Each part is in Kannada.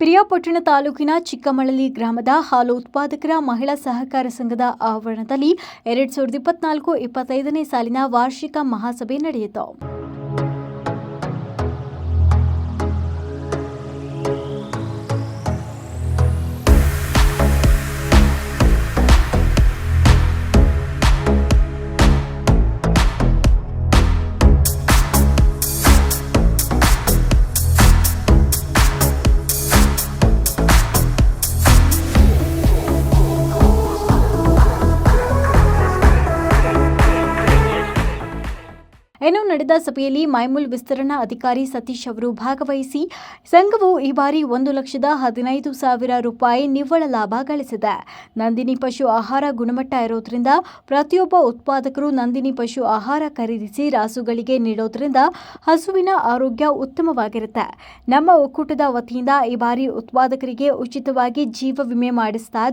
ಪಿರಿಯಾಪಟ್ಟಣ ತಾಲೂಕಿನ ಚಿಕ್ಕಮಳಲಿ ಗ್ರಾಮದ ಹಾಲು ಉತ್ಪಾದಕರ ಮಹಿಳಾ ಸಹಕಾರ ಸಂಘದ ಆವರಣದಲ್ಲಿ ಎರಡ್ ಸಾವಿರದ ಇಪ್ಪತ್ನಾಲ್ಕು ಇಪ್ಪತ್ತೈದನೇ ಸಾಲಿನ ವಾರ್ಷಿಕ ಮಹಾಸಭೆ ನಡೆಯಿತು. ಇನ್ನು ನಡೆದ ಸಭೆಯಲ್ಲಿ ಮೈಮೂಲ್ ವಿಸ್ತರಣಾ ಅಧಿಕಾರಿ ಸತೀಶ್ ಅವರು ಭಾಗವಹಿಸಿ, ಸಂಘವು ಈ ಬಾರಿ ಒಂದು ಲಕ್ಷದ ಹದಿನೈದು ಸಾವಿರ ರೂಪಾಯಿ ನಿವ್ವಳ ಲಾಭ ಗಳಿಸಿದೆ. ನಂದಿನಿ ಪಶು ಆಹಾರ ಗುಣಮಟ್ಟ ಇರೋದ್ರಿಂದ ಪ್ರತಿಯೊಬ್ಬ ಉತ್ಪಾದಕರು ನಂದಿನಿ ಪಶು ಆಹಾರ ಖರೀದಿಸಿ ರಾಸುಗಳಿಗೆ ನೀಡೋದ್ರಿಂದ ಹಸುವಿನ ಆರೋಗ್ಯ ಉತ್ತಮವಾಗಿರುತ್ತೆ. ನಮ್ಮ ಒಕ್ಕೂಟದ ವತಿಯಿಂದ ಈ ಬಾರಿ ಉತ್ಪಾದಕರಿಗೆ ಉಚಿತವಾಗಿ ಜೀವ ವಿಮೆ ಮಾಡಿಸ್ತಾ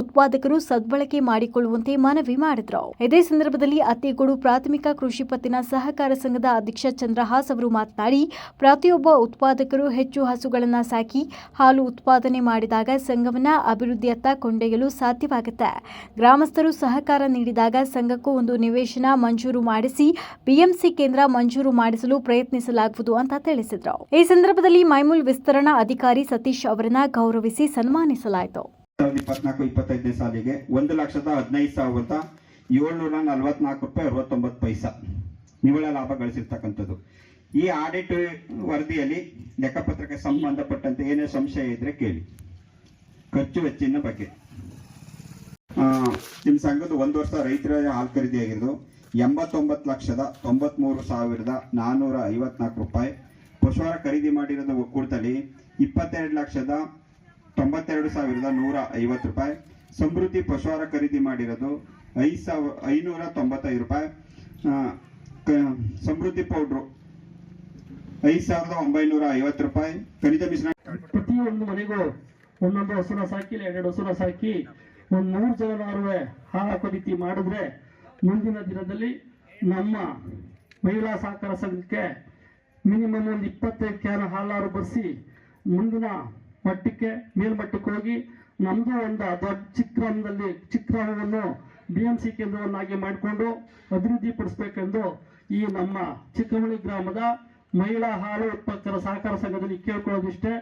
ಉತ್ಪಾದಕರು ಸದ್ಬಳಕೆ ಮಾಡಿಕೊಳ್ಳುವಂತೆ ಮನವಿ ಮಾಡಿದ್ರು. ಇದೇ ಸಂದರ್ಭದಲ್ಲಿ ಅತ್ತಿಗೋಡು ಪ್ರಾಥಮಿಕ ಕೃಷಿ ಪತ್ತಿನ ಸಹಕಾರ ಸಂಘದ ಅಧ್ಯಕ್ಷ ಚಂದ್ರಹಾಸ್ ಅವರು ಮಾತನಾಡಿ, ಪ್ರತಿಯೊಬ್ಬ ಉತ್ಪಾದಕರು ಹೆಚ್ಚು ಹಸುಗಳನ್ನು ಸಾಕಿ ಹಾಲು ಉತ್ಪಾದನೆ ಮಾಡಿದಾಗ ಸಂಘವನ್ನ ಅಭಿವೃದ್ಧಿಯತ್ತ ಕೊಂಡೊಯ್ಯಲು ಸಾಧ್ಯವಾಗುತ್ತೆ. ಗ್ರಾಮಸ್ಥರು ಸಹಕಾರ ನೀಡಿದಾಗ ಸಂಘಕ್ಕೂ ಒಂದು ನಿವೇಶನ ಮಂಜೂರು ಮಾಡಿಸಿ, ಬಿಎಂಸಿ ಕೇಂದ್ರ ಮಂಜೂರು ಮಾಡಿಸಲು ಪ್ರಯತ್ನಿಸಲಾಗುವುದು ಅಂತ ತಿಳಿಸಿದರು. ಈ ಸಂದರ್ಭದಲ್ಲಿ ಮೈಮೂಲ್ ವಿಸ್ತರಣಾ ಅಧಿಕಾರಿ ಸತೀಶ್ ಅವರನ್ನ ಗೌರವಿಸಿ ಸನ್ಮಾನಿಸಲಾಯಿತು. ಸಾಲಿಗೆ ಒಂದು ಲಕ್ಷದ ಹದಿನೈದು ಸಾವಿರದ ಏಳ್ನೂರ ನಲವತ್ನಾಲ್ಕು ರೂಪಾಯಿ ಅರವತ್ತೊಂಬತ್ತು ಪೈಸಾ. ನಿವ್ವಳ ಲಾಭ ಗಳಿಸಿರ್ತಕ್ಕಂಥದ್ದು. ಈ ಆಡಿಟ್ ವರದಿಯಲ್ಲಿ ಲೆಕ್ಕಪತ್ರಕ್ಕೆ ಸಂಬಂಧಪಟ್ಟಂತೆ ಏನೇ ಸಂಶಯ ಇದ್ರೆ ಕೇಳಿ. ಖರ್ಚು ವೆಚ್ಚಿನ ಬಗ್ಗೆ. ನಿಮ್ಮ ಸಂಘದ ಒಂದು ವರ್ಷ ರೈತರ ಹಾಲು ಖರೀದಿ ಆಗಿರೋದು ಎಂಬತ್ತೊಂಬತ್ತು ಲಕ್ಷದ ತೊಂಬತ್ಮೂರು ಸಾವಿರದ ನಾನ್ನೂರ ಐವತ್ನಾಲ್ಕು ರೂಪಾಯಿ. ಪಶುವಾರ ಖರೀದಿ ಮಾಡಿರೋದು ಒಕ್ಕೂಟದಲ್ಲಿ ಇಪ್ಪತ್ತೆರಡು ಲಕ್ಷದ ತೊಂಬತ್ತೆರಡು ಸಾವಿರದ ನೂರ ಐವತ್ತು ರೂಪಾಯಿ. ಸಮೃದ್ಧಿ ಪಶುವಾರ ಖರೀದಿ ಮಾಡಿರೋದು ಐದು ಸಾವಿರ ಐನೂರ ತೊಂಬತ್ತೈದು ರೂಪಾಯಿ. ಸಮೃದ್ಧಿ ಪೌಡ್ರು. ಐದು ಸಾವಿರದ ಒಂಬೈನೂರ ಐವತ್ತು ರೂಪಾಯಿ. ಖನಿಜ ಮಿಶ್ರಣ ಪ್ರತಿಯೊಂದು ಮನೆಗೂ ಒಂದೊಂದು ಹಸುನ ಸಾಕಿ ಎರಡು ಹಸುನ ಸಾಕಿ, ಒಂದ್ ನೂರು ಜನನಾರುವೆ ಹಾ ಹಾಕೋ ರೀತಿ ಮಾಡಿದ್ರೆ ಮುಂದಿನ ದಿನದಲ್ಲಿ ನಮ್ಮ ಮಹಿಳಾ ಸಹಕಾರ ಸಂಘಕ್ಕೆ ಮಿನಿಮಮ್ ಒಂದು ಇಪ್ಪತ್ತೈದು ಕ್ಯಾನ್ ಹಾಲಾರು ಬರೆಸಿ ಮುಂದಿನ ಮಟ್ಟಕ್ಕೆ, ಮೇಲ್ಮಟ್ಟಕ್ಕೆ ಹೋಗಿ ನಮ್ದು ಒಂದು ದೊಡ್ಡ ಚಿತ್ರದಲ್ಲಿ ಚಿತ್ರವನ್ನು ಬಿ ಎಂ ಸಿ ಕೇಂದ್ರವನ್ನಾಗಿ ಮಾಡಿಕೊಂಡು ಅಭಿವೃದ್ಧಿ ಪಡಿಸ್ಬೇಕೆಂದು ಈ ನಮ್ಮ ಚಿಕ್ಕಮಳಿ ಗ್ರಾಮದ ಮಹಿಳಾ ಹಾಲು ಉತ್ಪಾದಕರ ಸಹಕಾರ ಸಂಘದಲ್ಲಿ ಕೇಳ್ಕೊಳ್ಳೋದಿಷ್ಟೇ.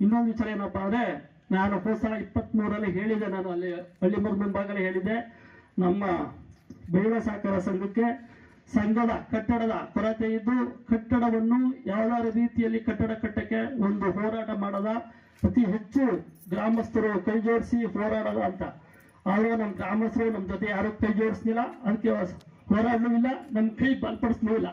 ಇನ್ನೊಂದು ವಿಚಾರ ಏನಪ್ಪಾ ಅಂದ್ರೆ, ನಾನು ಹೊಸ ಇಪ್ಪತ್ಮೂರರಲ್ಲಿ ಹೇಳಿದೆ, ನಾನು ಅಲ್ಲಿ ಹಳ್ಳಿ ಮುಂಭಾಗಲೇ ಹೇಳಿದೆ. ನಮ್ಮ ಮಹಿಳಾ ಸಹಕಾರ ಸಂಘಕ್ಕೆ ಸಂಘದ ಕಟ್ಟಡದ ಕೊರತೆ ಇದ್ದು, ಕಟ್ಟಡವನ್ನು ಯಾವ್ದಾರ ರೀತಿಯಲ್ಲಿ ಕಟ್ಟಡ ಕಟ್ಟಕ್ಕೆ ಒಂದು ಹೋರಾಟ ಮಾಡದ, ಅತಿ ಹೆಚ್ಚು ಗ್ರಾಮಸ್ಥರು ಕೈಜೋಡಿಸಿ ಹೋರಾಡದ ಅಂತ. ಆದ್ರೆ ನಮ್ಮ ಗ್ರಾಮಸ್ಥರು ನಮ್ಮ ಜೊತೆ ಯಾರು ಕೈ ಜೋಡಿಸ್ಲಿಲ್ಲ. ಅದಕ್ಕೆ ಹೋರಾಡಲೂ ಇಲ್ಲ ನಮ್ಮ ಕೈ ಬಲಪಡಿಸ್ಲೂ ಇಲ್ಲ